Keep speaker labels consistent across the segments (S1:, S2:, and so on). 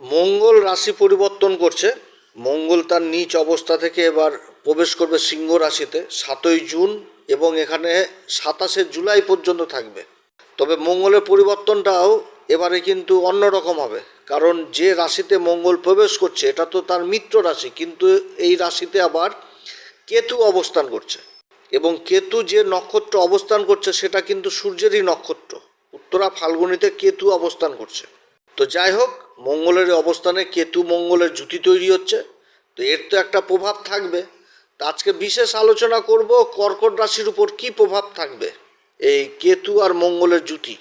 S1: মঙ্গল রাশি পরিবর্তন করছে। মঙ্গল তার নিচ অবস্থা থেকে এবার প্রবেশ করবে সিংহ রাশিতে, সাতই জুন এবং এখানে সাতাশে জুলাই পর্যন্ত থাকবে। তবে মঙ্গলের পরিবর্তনটাও এবারে কিন্তু অন্যরকম হবে, কারণ যে রাশিতে মঙ্গল প্রবেশ করছে, এটা তো তার মিত্র রাশি, কিন্তু এই রাশিতে আবার কেতু অবস্থান করছে এবং কেতু যে নক্ষত্র অবস্থান করছে, সেটা কিন্তু সূর্যেরই নক্ষত্র। উত্তরা ফাল্গুনিতে কেতু অবস্থান করছে। তো যাই হোক, মঙ্গলের অবস্থানে কেতু মঙ্গলের জুতি তৈরি হচ্ছে। তো এর তো একটা প্রভাব থাকবে। তো আজকে বিশেষ আলোচনা করব কর্কট রাশির উপর কি প্রভাব থাকবে এই কেতু আর মঙ্গলের জুতি।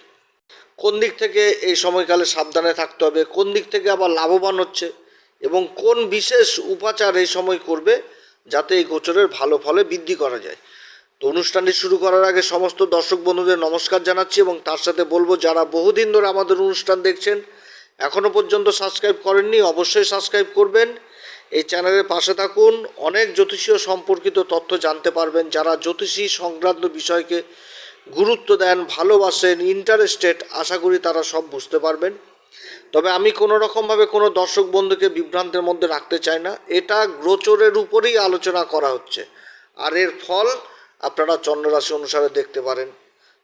S1: কোন দিক থেকে এই সময়কালে সাবধানে থাকতে হবে, কোন দিক থেকে আবার লাভবান হচ্ছে এবং কোন বিশেষ উপাচার এই সময় করবে যাতে এই গোচরের ভালো ফলে বৃদ্ধি করা যায়। তো অনুষ্ঠানটি শুরু করার আগে সমস্ত দর্শক বন্ধুদের নমস্কার জানাচ্ছি এবং তার সাথে বলব, যারা বহুদিন ধরে আমাদের অনুষ্ঠান দেখছেন এখনও পর্যন্ত সাবস্ক্রাইব করেননি, অবশ্যই সাবস্ক্রাইব করবেন। এই চ্যানেলের পাশে থাকুন, অনেক জ্যোতিষীয় সম্পর্কিত তথ্য জানতে পারবেন। যারা জ্যোতিষী সংক্রান্ত বিষয়কে গুরুত্ব দেন, ভালোবাসেন ইন্টারেস্টেড আশা করি তারা সব বুঝতে পারবেন। তবে আমি কোনো রকমভাবে কোনো দর্শক বন্ধুকে বিভ্রান্তের মধ্যে রাখতে চাই না। এটা গ্রোচরের উপরেই আলোচনা করা হচ্ছে। আর এর ফল আপনারা চন্দ্ররাশি অনুসারে দেখতে পারেন।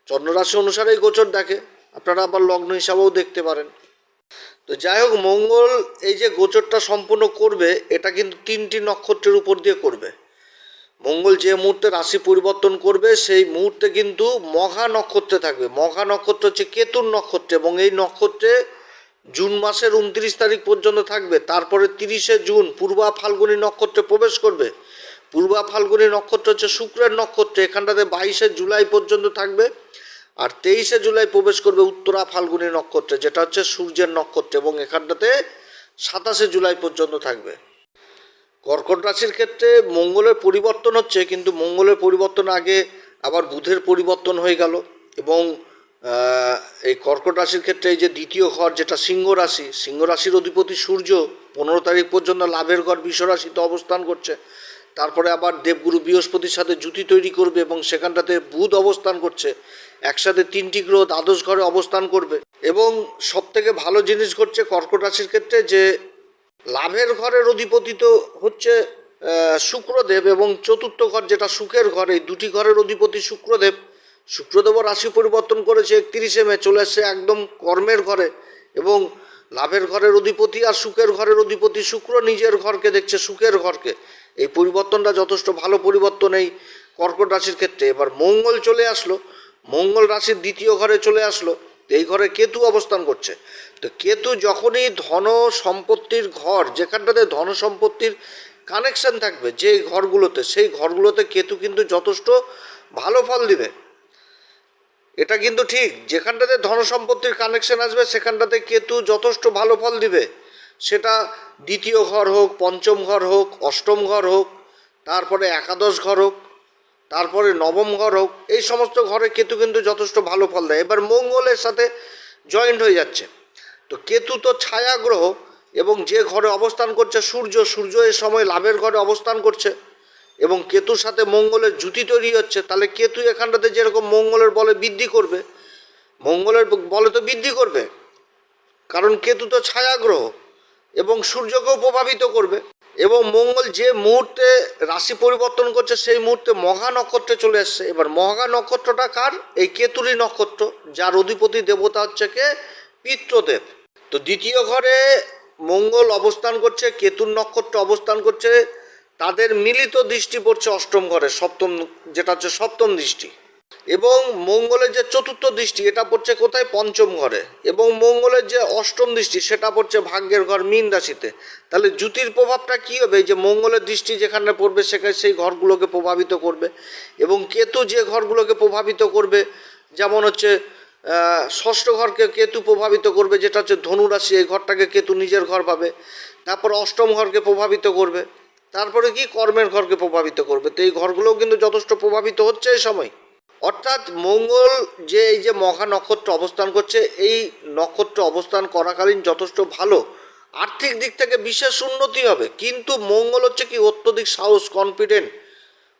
S1: চন্দ্ররাশি অনুসারেই গোচর দেখে। আপনারা আবার লগ্ন হিসাবেও দেখতে পারেন। তো যাই হোক, মঙ্গল এই যে গোচরটা সম্পূর্ণ করবে, এটা কিন্তু তিনটি নক্ষত্রের উপর দিয়ে করবে। মঙ্গল যে মুহূর্তে রাশি পরিবর্তন করবে, সেই মুহূর্তে কিন্তু মঘা নক্ষত্রে থাকবে। মঘা নক্ষত্র হচ্ছে কেতুর নক্ষত্র এবং এই নক্ষত্রে জুন মাসের উনত্রিশ তারিখ পর্যন্ত থাকবে। তারপরে তিরিশে জুন পূর্বা ফাল্গুনী নক্ষত্রে প্রবেশ করবে। পূর্বা ফাল্গুনী নক্ষত্র হচ্ছে শুক্রের নক্ষত্র। এখানটাতে বাইশে জুলাই পর্যন্ত থাকবে। আর তেইশে জুলাই প্রবেশ করবে উত্তরা ফাল্গুনী নক্ষত্রে, যেটা হচ্ছে সূর্যের নক্ষত্র, এবং এখানটাতে সাতাশে জুলাই পর্যন্ত থাকবে। কর্কট রাশির ক্ষেত্রে মঙ্গলের পরিবর্তন হচ্ছে, কিন্তু মঙ্গলের পরিবর্তন আগে আবার বুধের পরিবর্তন হয়ে গেল, এবং এই কর্কট রাশির ক্ষেত্রে এই যে দ্বিতীয় ঘর, যেটা সিংহ রাশি, সিংহ রাশির অধিপতি সূর্য, পনেরো তারিখ পর্যন্ত লাভের ঘর বিশ্ব রাশিতে অবস্থান করছে। তারপরে আবার দেবগুরু বৃহস্পতির সাথে জুতি তৈরি করবে, এবং সেখানটাতে বুধ অবস্থান করছে। একসাথে তিনটি গ্রহ দ্বাদশ ঘরে অবস্থান করবে। এবং সব থেকে ভালো জিনিস ঘটছে কর্কট রাশির ক্ষেত্রে যে, লাভের ঘরের অধিপতি তো হচ্ছে শুক্রদেব এবং চতুর্থ ঘর যেটা সুখের ঘর, এই দুটি ঘরের অধিপতি শুক্রদেব। শুক্রদেবও রাশি পরিবর্তন করেছে, একত্রিশে মে চলে এসছে একদম কর্মের ঘরে। এবং লাভের ঘরের অধিপতি আর সুখের ঘরের অধিপতি শুক্র নিজের ঘরকে দেখছে, সুখের ঘরকে। এই পরিবর্তনটা যথেষ্ট ভালো পরিবর্তন এই কর্কট রাশির ক্ষেত্রে। এবার মঙ্গল চলে আসলো। মঙ্গল রাশির দ্বিতীয় ঘরে চলে আসলো, এই ঘরে কেতু অবস্থান করছে। তো কেতু যখনই ধন সম্পত্তির ঘর, যেখানটাতে ধন সম্পত্তির কানেকশন থাকবে, যে ঘরগুলোতে, সেই ঘরগুলোতে কেতু কিন্তু যথেষ্ট ভালো ফল দিবে। এটা কিন্তু ঠিক, যেখানটাতে ধন সম্পত্তির কানেকশন আসবে, সেখানটাতে কেতু যথেষ্ট ভালো ফল দিবে। সেটা দ্বিতীয় ঘর হোক, পঞ্চম ঘর হোক, অষ্টম ঘর হোক, তারপরে একাদশ ঘর হোক তারপরে নবম ঘর হোক, এই সমস্ত ঘরে কেতু কিন্তু যথেষ্ট ভালো ফল দেয়। এবার মঙ্গলের সাথে জয়েন্ট হয়ে যাচ্ছে। তো কেতু তো ছায়া গ্রহ এবং যে ঘরে অবস্থান করছে সূর্য সূর্য এই সময় লাভের ঘরে অবস্থান করছে এবং কেতুর সাথে মঙ্গলের জুতি তৈরি হচ্ছে, তাহলে কেতু এখানটাতে যেরকম মঙ্গলের বলে বৃদ্ধি করবে, মঙ্গলের বলে তো বৃদ্ধি করবে। কারণ কেতু তো ছায়া গ্রহ এবং সূর্যকেও প্রভাবিত করবে। এবং মঙ্গল যে মুহূর্তে রাশি পরিবর্তন করছে, সেই মুহূর্তে মহা নক্ষত্রে চলে এসছে। এবার মহা নক্ষত্রটা কার? এই কেতুরি নক্ষত্র, যার অধিপতি দেবতা হচ্ছে কে? পিত্রদেব। তো দ্বিতীয় ঘরে মঙ্গল অবস্থান করছে, কেতুর নক্ষত্র অবস্থান করছে, তাদের মিলিত দৃষ্টি পড়ছে অষ্টম ঘরে, সপ্তম, যেটা হচ্ছে সপ্তম দৃষ্টি। এবং মঙ্গলের যে চতুর্থ দৃষ্টি, এটা পড়ছে কোথায়? পঞ্চম ঘরে। এবং মঙ্গলের যে অষ্টম দৃষ্টি, সেটা পড়ছে ভাগ্যের ঘর, মীন রাশিতে। তাহলে জ্যোতির প্রভাবটা কী হবে? যে মঙ্গলের দৃষ্টি যেখানে পড়বে, সেখানে সেই ঘরগুলোকে প্রভাবিত করবে। এবং কেতু যে ঘরগুলোকে প্রভাবিত করবে, যেমন হচ্ছে ষষ্ঠ ঘরকে কেতু প্রভাবিত করবে, যেটা হচ্ছে ধনুরাশি এই ঘরটাকে কেতু নিজের ঘর পাবে তারপর অষ্টম ঘরকে প্রভাবিত করবে। তারপরে কি? কর্মের ঘরকে প্রভাবিত করবে। তো এই ঘরগুলোও কিন্তু যথেষ্ট প্রভাবিত হচ্ছে এই সময়। অর্থাৎ মঙ্গল যে এই যে মহা নক্ষত্র অবস্থান করছে, এই নক্ষত্র অবস্থান করাকালীন যথেষ্ট ভালো। আর্থিক দিক থেকে বিশেষ উন্নতি হবে। কিন্তু মঙ্গল হচ্ছে কি অত্যধিক সাহস কনফিডেন্ট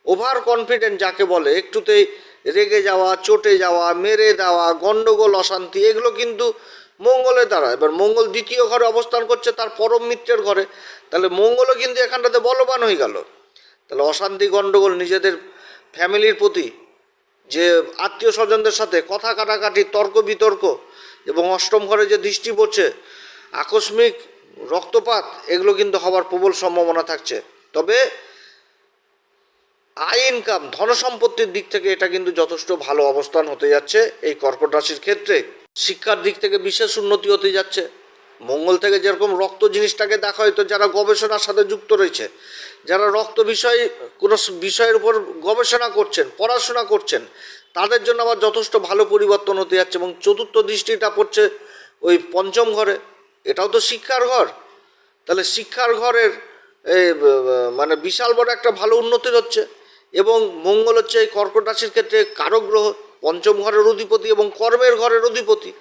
S1: ওভার কনফিডেন্ট যাকে বলে। একটুতেই রেগে যাওয়া, চটে যাওয়া, মেরে দেওয়া গণ্ডগোল অশান্তি, এগুলো কিন্তু মঙ্গলের দ্বারা। এবার মঙ্গল দ্বিতীয় ঘরে অবস্থান করছে, তার পরম মিত্রের ঘরে। তাহলে মঙ্গলও কিন্তু এখানটাতে বলবান হয়ে গেল। তাহলে অশান্তি গণ্ডগোল নিজেদের ফ্যামিলির প্রতি যে আত্মীয় স্বজনদের সাথে কথা কাটাকাটি, তর্ক বিতর্ক এবং অষ্টম ঘরে যে দৃষ্টি পড়ছে, আকস্মিক রক্তপাত, এগুলো কিন্তু হওয়ার প্রবল সম্ভাবনা থাকছে। তবে আয় ইনকাম ধনসম্পত্তির দিক থেকে এটা কিন্তু যথেষ্ট ভালো অবস্থান হতে যাচ্ছে এই কর্কট রাশির ক্ষেত্রে। শিক্ষার দিক থেকে বিশেষ উন্নতি হতে যাচ্ছে। মঙ্গল থেকে যেরকম রক্ত জিনিসটাকে দেখা হয়তো যারা গবেষণার সাথে যুক্ত রয়েছে যারা রক্ত বিষয়, কোনো বিষয়ের উপর গবেষণা করছেন, পড়াশোনা করছেন, তাদের জন্য আবার যথেষ্ট ভালো পরিবর্তন হতে যাচ্ছে এবং চতুর্থ দৃষ্টিটা পড়ছে ওই পঞ্চম ঘরে। এটাও তো শিক্ষার ঘর। তাহলে শিক্ষার ঘরের মানে বিশাল বড় একটা ভালো উন্নতি হচ্ছে এবং মঙ্গল হচ্ছে এই কর্কট রাশির ক্ষেত্রে কারক গ্রহ, পঞ্চম ঘরের অধিপতি এবং কর্মের ঘরের অধিপতি।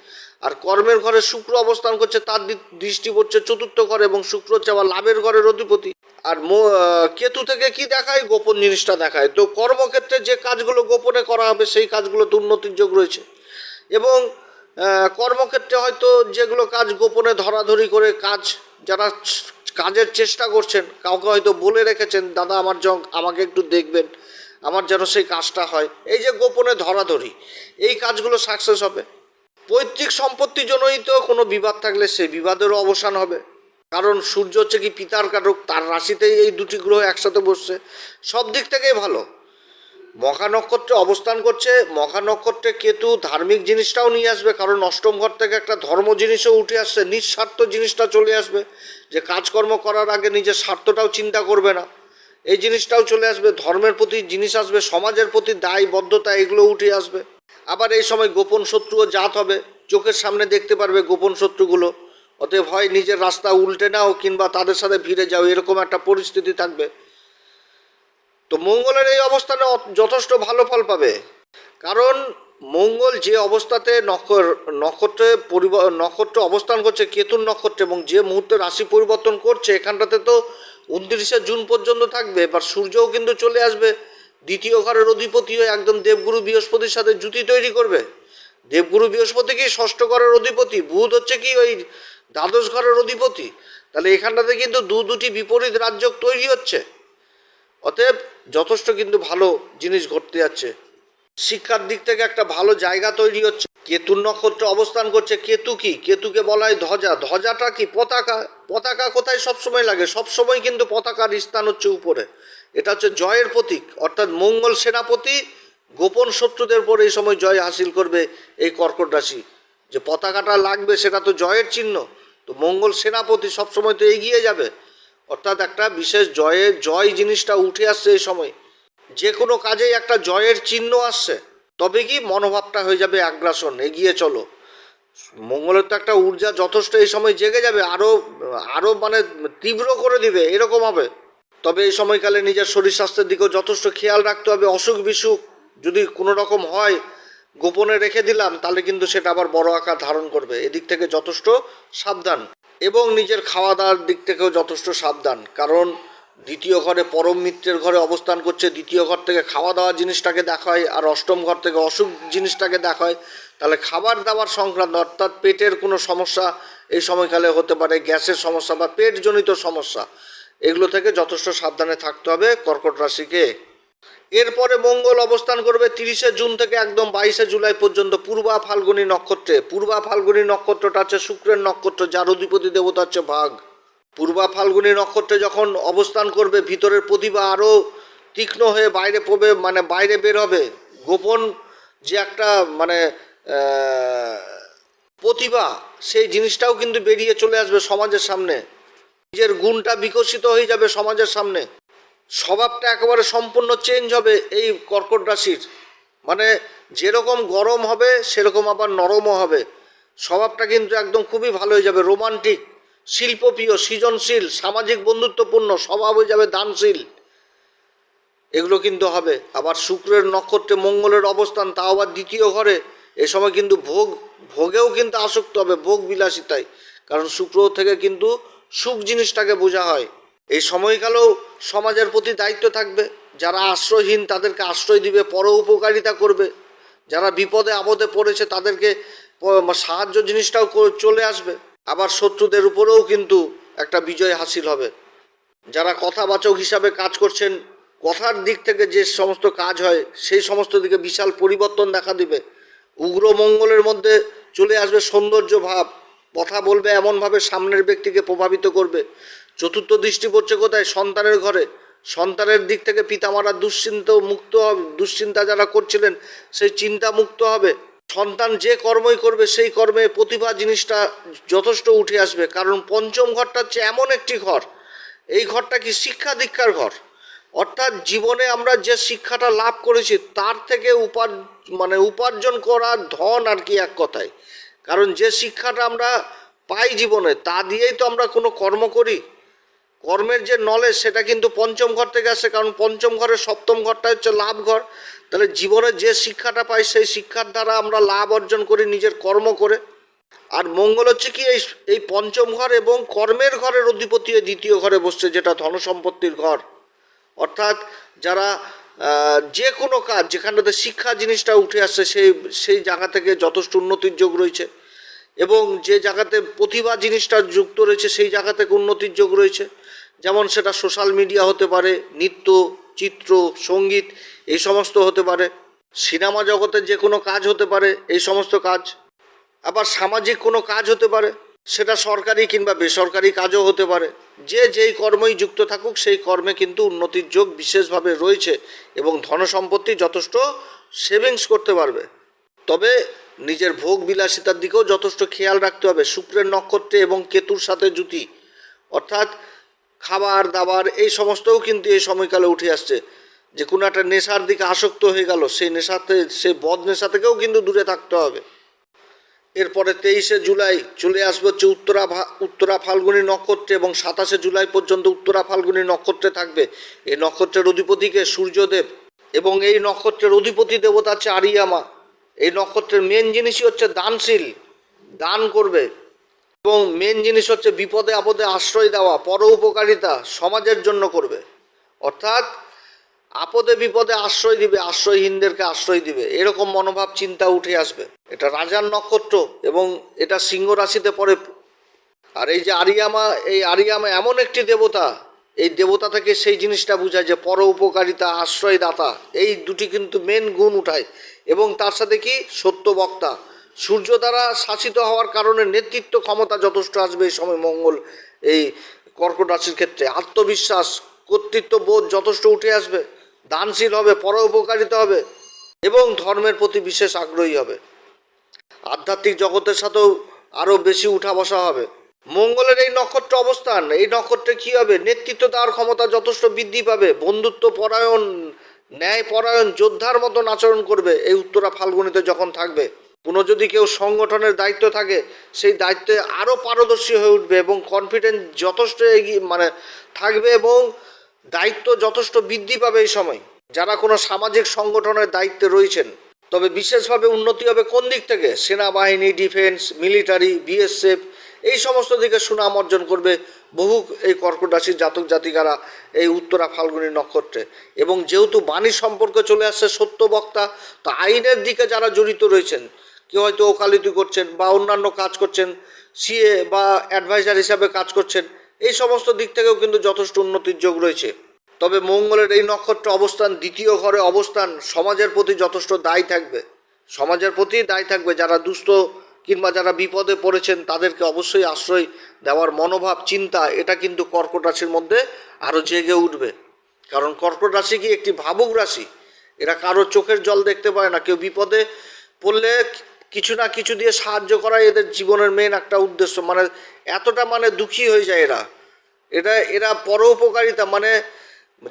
S1: আর কর্মের ঘরে শুক্র অবস্থান করছে, তার দৃষ্টি পড়ছে চতুর্থ ঘরে এবং শুক্র হচ্ছে আবার লাভের ঘরের অধিপতি। আর কেতু থেকে কি দেখায়? গোপন জিনিসটা দেখায়। তো কর্মক্ষেত্রে যে কাজগুলো গোপনে করা হবে, সেই কাজগুলোতে উন্নতির যোগ রয়েছে। এবং কর্মক্ষেত্রে হয়তো যেগুলো কাজ গোপনে ধরাধরি করে কাজ, যারা কাজের চেষ্টা করছেন, কাউকে হয়তো বলে রেখেছেন, দাদা, আমার জন আমাকে একটু দেখবেন, আমার যেন সেই কাজটা হয়। এই যে গোপনে ধরাধরি, এই কাজগুলো সাকসেস হবে। পৈতৃক সম্পত্তি তো কোনো বিবাদ থাকলে সে বিবাদেরও অবসান হবে। কারণ সূর্য হচ্ছে কি পিতার কারক, তার রাশিতেই এই দুটি গ্রহ একসাথে বসছে। সব দিক থেকেই ভালো। মখা নক্ষত্রে অবস্থান করছে। মখা নক্ষত্রে কেতু ধার্মিক জিনিসটাও নিয়ে আসবে, কারণ অষ্টম ঘর থেকে একটা ধর্ম জিনিসও উঠে আসছে, নিঃস্বার্থ জিনিসটা চলে আসবে। যে কাজকর্ম করার আগে নিজের স্বার্থটাও চিন্তা করবে না। এই জিনিসটাও চলে আসবে। ধর্মের প্রতি জিনিস আসবে, সমাজের প্রতি দায়বদ্ধতা, এগুলো উঠে আসবে। আবার এই সময় গোপন শত্রুও জাত হবে। চোখের সামনে দেখতে পারবে গোপন শত্রুগুলো। অতএব হয় নিজের রাস্তা উল্টে নাও কিংবা তাদের সাথে ভিড়ে যাও, এরকম একটা পরিস্থিতি থাকবে। তো মঙ্গলের এই অবস্থানে যথেষ্ট ভালো ফল পাবে। কারণ মঙ্গল যে অবস্থাতে নক্ষ- নক্ষত্রে পরিব নক্ষত্র অবস্থান করছে, কেতুর নক্ষত্রে, এবং যে মুহূর্তে রাশি পরিবর্তন করছে, এখানটাতে তো উনত্রিশে জুন পর্যন্ত থাকবে, এবার সূর্যও কিন্তু চলে আসবে। দ্বিতীয় ঘরের অধিপতি হয়ে একদম দেবগুরু বৃহস্পতির সাথে জুতি তৈরি করবে। দেবগুরু বৃহস্পতি কি ষষ্ঠ ঘরের অধিপতি? বুধ হচ্ছে কি ওই দ্বাদশ ঘরের অধিপতি? তাহলে এখানটাতে কিন্তু দু দুটি বিপরীত রাজ্য তৈরি হচ্ছে। অতএব যথেষ্ট কিন্তু ভালো জিনিস ঘটতে যাচ্ছে। শিক্ষার দিক থেকে একটা ভালো জায়গা তৈরি হচ্ছে। কেতুর নক্ষত্র অবস্থান করছে কেতু কি? কেতুকে বলা হয় ধ্বজা। ধ্বজাটা কি পতাকা? পতাকা কোথায় সবসময় লাগে? সবসময় কিন্তু পতাকার স্থান হচ্ছে উপরে। এটা হচ্ছে জয়ের প্রতীক, অর্থাৎ মঙ্গল সেনাপতি, গোপন শত্রুদের উপর এই সময় জয় হাসিল করবে এই কর্কট রাশি। যে পতাকাটা লাগবে সেটা তো জয়ের চিহ্ন, তো মঙ্গল সেনাপতি সবসময় তো এগিয়ে যাবে। অর্থাৎ একটা বিশেষ জয়ের জয় জিনিসটা উঠে আসছে এই সময়। যে কোনো কাজেই একটা জয়ের চিহ্ন আসছে, তবে কি মনোভাবটা হয়ে যাবে আগ্রাসন, এগিয়ে চলো। মঙ্গলের তো একটা ঊর্জা যথেষ্ট এই সময় জেগে যাবে আরও আরও মানে তীব্র করে দিবে, এরকম হবে। তবে এই সময়কালে নিজের শরীর স্বাস্থ্যের দিকেও যথেষ্ট খেয়াল রাখতে হবে। অসুখ বিসুখ যদি কোনো রকম হয়, গোপনে রেখে দিলাম, তাহলে কিন্তু সেটা আবার বড় আকার ধারণ করবে। এদিক থেকে যথেষ্ট সাবধান এবং নিজের খাওয়া দাওয়ার দিক থেকেও যথেষ্ট সাবধান। কারণ দ্বিতীয় ঘরে পরম মিত্রের ঘরে অবস্থান করছে, দ্বিতীয় ঘর থেকে খাওয়া দাওয়া জিনিসটাকে দেখা হয় আর অষ্টম ঘর থেকে অসুখ জিনিসটাকে দেখা হয় তাহলে খাবার দাবার সংক্রান্ত অর্থাৎ পেটের কোনো সমস্যা এই সময়কালে হতে পারে, গ্যাসের সমস্যা বা পেটজনিত সমস্যা। এগুলো থেকে যথেষ্ট সাবধানে থাকতে হবে কর্কট রাশিকে। এরপরে মঙ্গল অবস্থান করবে তিরিশে জুন থেকে একদম বাইশে জুলাই পর্যন্ত পূর্বা ফাল্গুনী নক্ষত্রে। পূর্বা ফাল্গুনী নক্ষত্রটা হচ্ছে শুক্রের নক্ষত্র, যার অধিপতি দেবতা হচ্ছে ভাগ। পূর্বা ফাল্গুনী নক্ষত্রে যখন অবস্থান করবে, ভিতরের প্রতিভা আরও তীক্ষ্ণ হয়ে বাইরে পড়বে মানে বাইরে বের হবে। গোপন যে একটা মানে প্রতিভা, সেই জিনিসটাও কিন্তু বেরিয়ে চলে আসবে সমাজের সামনে। নিজের গুণটা বিকশিত হয়ে যাবে সমাজের সামনে। স্বভাবটা একেবারে সম্পূর্ণ চেঞ্জ হবে এই কর্কট রাশির। মানে যেরকম গরম হবে, সেরকম আবার নরমও হবে। স্বভাবটা কিন্তু একদম খুবই ভালো হয়ে যাবে রোমান্টিক শিল্পপ্রিয়, সৃজনশীল, সামাজিক বন্ধুত্বপূর্ণ, স্বভাব হয়ে যাবে দানশীল। এগুলো কিন্তু হবে। আবার শুক্রের নক্ষত্রে মঙ্গলের অবস্থান, তাও আবার দ্বিতীয় ঘরে। এ সময় কিন্তু ভোগ, ভোগেও কিন্তু আসক্ত হবে, ভোগ বিলাসিতায়। কারণ শুক্র থেকে কিন্তু সুখ জিনিসটাকে বোঝা হয়। এই সময়কালেও সমাজের প্রতি দায়িত্ব থাকবে। যারা আশ্রয়হীন তাদেরকে আশ্রয় দিবে পর উপকারিতা করবে। যারা বিপদে, আপদে পড়েছে তাদেরকে সাহায্য জিনিসটাও চলে আসবে। আবার শত্রুদের উপরেও কিন্তু একটা বিজয় হাসিল হবে। যারা কথাবাচক হিসাবে কাজ করছেন, কথার দিক থেকে যে সমস্ত কাজ হয়, সেই সমস্ত দিকে বিশাল পরিবর্তন দেখা দিবে। উগ্র মঙ্গলের মধ্যে চলে আসবে সৌন্দর্য ভাব। কথা বলবে এমনভাবে সামনের ব্যক্তিকে প্রভাবিত করবে। চতুর্থ দৃষ্টি পড়ছে কোথায়? সন্তানের ঘরে। সন্তানের দিক থেকে পিতামারা দুশ্চিন্ত মুক্ত হবে দুশ্চিন্তা যারা করছিলেন, সেই চিন্তা মুক্ত হবে। সন্তান যে কর্মই করবে, সেই কর্মে প্রতিভা জিনিসটা যথেষ্ট উঠে আসবে। কারণ পঞ্চম ঘরটা হচ্ছে এমন একটি ঘর। এই ঘরটা কি শিক্ষা দীক্ষার ঘর? অর্থাৎ জীবনে আমরা যে শিক্ষাটা লাভ করেছি, তার থেকে উপার মানে উপার্জন করা ধন আর কি এক কথায়। কারণ যে শিক্ষাটা আমরা পাই জীবনে, তা দিয়েই তো আমরা কোনো কর্ম করি। কর্মের যে নলেজ সেটা কিন্তু পঞ্চম ঘর থেকে আসে, কারণ পঞ্চম ঘরের সপ্তম ঘরটা হচ্ছে লাভ ঘর। তাহলে জীবনে যে শিক্ষাটা পাই, সেই শিক্ষার দ্বারা আমরা লাভ অর্জন করি নিজের কর্ম করে। আর মঙ্গল হচ্ছে কি, এই এই পঞ্চম ঘর এবং কর্মের ঘরের অধিপতি দ্বিতীয় ঘরে বসছে, যেটা ধনসম্পত্তির ঘর। অর্থাৎ যারা যে কোনো কাজ, যেখানটাতে শিক্ষা জিনিসটা উঠে আসছে সেই সেই জায়গা থেকে যথেষ্ট উন্নতির যোগ রয়েছে। এবং যে জায়গাতে প্রতিভা জিনিসটা যুক্ত রয়েছে, সেই জায়গা থেকে উন্নতির যোগ রয়েছে। যেমন সেটা সোশ্যাল মিডিয়া হতে পারে, নৃত্য, চিত্র, সংগীত, এই সমস্ত হতে পারে। সিনেমা জগতের যে কোনো কাজ হতে পারে, এই সমস্ত কাজ। আবার সামাজিক কোনো কাজ হতে পারে সেটা সরকারি কিংবা বেসরকারি কাজও হতে পারে। যে যেই কর্মই যুক্ত থাকুক, সেই কর্মে কিন্তু উন্নতির যোগ বিশেষভাবে রয়েছে এবং ধনসম্পত্তি যথেষ্ট সেভিংস করতে পারবে। তবে নিজের ভোগ বিলাসিতার দিকেও যথেষ্ট খেয়াল রাখতে হবে। শুক্রের নক্ষত্রে এবং কেতুর সাথে জুতি, অর্থাৎ খাবার, দাবার, এই সমস্তও কিন্তু এই সময়কালে উঠে আসছে। যে কোনো একটা নেশার দিকে আসক্ত হয়ে গেল, সেই নেশাতে সেই বদ নেশা থেকেও কিন্তু দূরে থাকতে হবে। এরপরে তেইশে জুলাই চলে আসবে হচ্ছে উত্তরা উত্তরা ফাল্গুনী নক্ষত্রে এবং সাতাশে জুলাই পর্যন্ত উত্তরা ফাল্গুনী নক্ষত্রে থাকবে। এই নক্ষত্রের অধিপতিকে সূর্যদেব। এবং এই নক্ষত্রের অধিপতি দেবতা হচ্ছে আরিয়ামা। এই নক্ষত্রের মেন জিনিসই হচ্ছে দানশীল, দান করবে। এবং মেন জিনিস হচ্ছে বিপদে আপদে আশ্রয় দেওয়া পর উপকারিতা সমাজের জন্য করবে। অর্থাৎ আপদে বিপদে আশ্রয় দিবে, আশ্রয়হীনদেরকে আশ্রয় দিবে। এরকম মনোভাব, চিন্তা উঠে আসবে। এটা রাজার নক্ষত্র এবং এটা সিংহ রাশিতে পড়ে। আর এই যে আরিয়ামা, এই আরিয়ামা এমন একটি দেবতা, এই দেবতা থেকে সেই জিনিসটা বোঝায় যে পর উপকারিতা, আশ্রয়দাতা, এই দুটি কিন্তু মেন গুণ উঠায়। এবং তার সাথে কি? সত্য বক্তা। সূর্য দ্বারা শাসিত হওয়ার কারণে নেতৃত্ব ক্ষমতা যথেষ্ট আসবে এই সময় মঙ্গল, এই কর্কট রাশির ক্ষেত্রে। আত্মবিশ্বাস কর্তৃত্ব বোধ যথেষ্ট উঠে আসবে। দানশীল হবে, পর উপকারিতা হবে এবং ধর্মের প্রতি বিশেষ আগ্রহী হবে। আধ্যাত্মিক জগতের সাথেও আরও বেশি উঠা বসা হবে। মঙ্গলের এই নক্ষত্র অবস্থান, এই নক্ষত্রে কী হবে? নেতৃত্ব দেওয়ার ক্ষমতা যথেষ্ট বৃদ্ধি পাবে। বন্ধুত্ব পরায়ণ, ন্যায় পরায়ণ, যোদ্ধার মতন আচরণ করবে। এই উত্তরা ফাল্গুনিতে যখন থাকবে কোনো যদি কেউ সংগঠনের দায়িত্ব থাকে, সেই দায়িত্বে আরও পারদর্শী হয়ে উঠবে এবং কনফিডেন্স যথেষ্ট এগিয়ে মানে থাকবে এবং দায়িত্ব যথেষ্ট বৃদ্ধি পাবে এই সময়। যারা কোনো সামাজিক সংগঠনের দায়িত্বে রয়েছেন, তবে বিশেষভাবে উন্নতি হবে কোন দিক থেকে? সেনাবাহিনী, ডিফেন্স, মিলিটারি, বিএসএফ, এই সমস্ত দিকে সুনাম অর্জন করবে বহু এই কর্কট রাশির জাতক জাতিকারা এই উত্তরা ফাল্গুনী নক্ষত্রে। এবং যেহেতু বাণী সম্পর্কে চলে আসছে সত্য বক্তা, তো আইনের দিকে যারা জড়িত রয়েছেন, কেউ হয়তো ওকালতি করছেন বা অন্যান্য কাজ করছেন, সিএ বা অ্যাডভাইজার হিসাবে কাজ করছেন এই সমস্ত দিক থেকেও কিন্তু যথেষ্ট উন্নতির যোগ রয়েছে। তবে মঙ্গলের এই নক্ষত্র অবস্থান, দ্বিতীয় ঘরে অবস্থান সমাজের প্রতি যথেষ্ট দায়ী থাকবে। সমাজের প্রতি দায়ী থাকবে যারা দুস্থ কিংবা যারা বিপদে পড়েছেন তাদেরকে অবশ্যই আশ্রয় দেওয়ার মনোভাব, চিন্তা, এটা কিন্তু কর্কট রাশির মধ্যে আরও জেগে উঠবে। কারণ কর্কট রাশি কি একটি ভাবুক রাশি? এরা কারও চোখের জল দেখতে পায় না। কেউ বিপদে পড়লে কিছু না কিছু দিয়ে সাহায্য করাই এদের জীবনের মেন একটা উদ্দেশ্য। মানে এতটা মানে দুঃখী হয়ে যায় এরা। এটা এরা পরোপকারিতা। মানে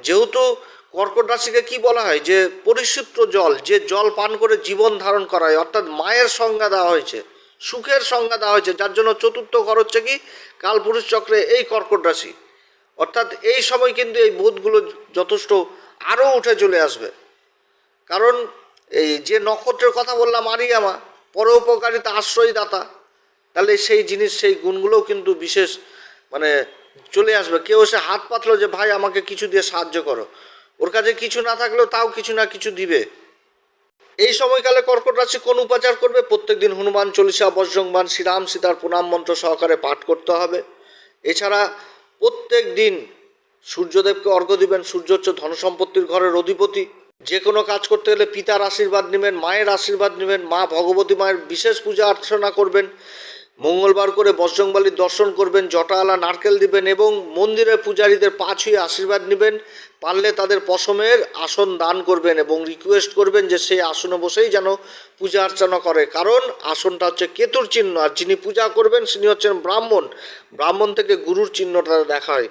S1: যেহেতু কর্কট রাশিকে কি বলা হয়? যে পরিশুদ্ধ জল, যে জল পান করে জীবন ধারণ করা হয়। অর্থাৎ মায়ের সংজ্ঞা দেওয়া হয়েছে, সুখের সংজ্ঞা দেওয়া হয়েছে। যার জন্য চতুর্থ ঘর হচ্ছে কি? কালপুরুষ চক্রে এই কর্কট রাশি। অর্থাৎ এই সময় কিন্তু এই বোধগুলো যথেষ্ট আরও উঠে চলে আসবে। কারণ এই যে নক্ষত্রের কথা বললাম, আরিয়ামা পরোপকারিতা, আশ্রয়দাতা। তাহলে সেই জিনিস, সেই গুণগুলোও কিন্তু বিশেষ মানে চলে আসবে। কেউ এসে হাত পাতলো যে, ভাই, আমাকে কিছু দিয়ে সাহায্য করো। ওর কাছে কিছু না থাকলেও তাও কিছু না কিছু দিবে। এই সময়কালে কর্কট রাশি কোন উপাচার করবে? প্রত্যেকদিন হনুমান চল্লিশা বজ্রংবান শ্রীরাম, সীতার প্রণাম মন্ত্র সহকারে পাঠ করতে হবে। এছাড়া প্রত্যেক দিন সূর্যদেবকে অর্ঘ্য দিবেন। সূর্য হচ্ছে ধনসম্পত্তির ঘরের অধিপতি। যে কোনো কাজ করতে গেলে পিতার আশীর্বাদ নেবেন, মায়ের আশীর্বাদ নেবেন, মা ভগবতী মায়ের বিশেষ পূজা অর্চনা করবেন, মঙ্গলবার করে বজরংবালির দর্শন করবেন জটাওয়ালা নারকেল দিবেন এবং মন্দিরের পূজারীদের পা ছুঁয়ে আশীর্বাদ নেবেন, পারলে তাদের পশমের আসন দান করবেন এবং রিকোয়েস্ট করবেন যে সেই আসনে বসেই যেন পূজা অর্চনা করে। কারণ আসনটা হচ্ছে কেতুর চিহ্ন আর যিনি পূজা করবেন তিনি হচ্ছেন ব্রাহ্মণ। ব্রাহ্মণ থেকে গুরুর চিহ্নটা দেখা হয়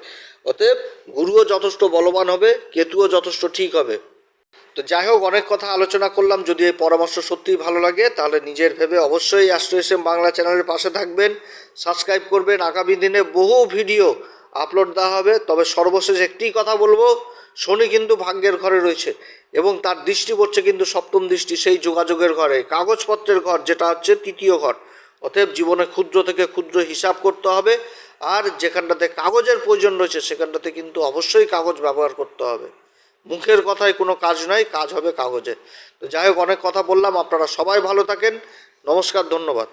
S1: অতএব গুরুও যথেষ্ট বলবান হবে, কেতুও যথেষ্ট ঠিক হবে। তো যাই হোক, অনেক কথা আলোচনা করলাম। যদি এই পরামর্শ সত্যিই ভালো লাগে, তাহলে নিজের ভেবে অবশ্যই এস বাংলা চ্যানেলের পাশে থাকবেন। সাবস্ক্রাইব করবেন। আগামী দিনে বহু ভিডিও আপলোড দেওয়া হবে। তবে সর্বশেষ একটি কথা বলব, শনি কিন্তু ভাগ্যের ঘরে রয়েছে এবং তার দৃষ্টি পড়ছে কিন্তু সপ্তম দৃষ্টি, সেই যোগাযোগের ঘরে। কাগজপত্রের ঘর, যেটা হচ্ছে তৃতীয় ঘর। অতএব জীবনে ক্ষুদ্র থেকে ক্ষুদ্র হিসাব করতে হবে। আর যেখানটাতে কাগজের প্রয়োজন রয়েছে, সেখানটাতে কিন্তু অবশ্যই কাগজ ব্যবহার করতে হবে। মুখের কথায় কোনো কাজ নাই, কাজ হবে কাগজে। তো যাই হোক, অনেক কথা বললাম, আপনারা সবাই ভালো থাকেন। নমস্কার, ধন্যবাদ।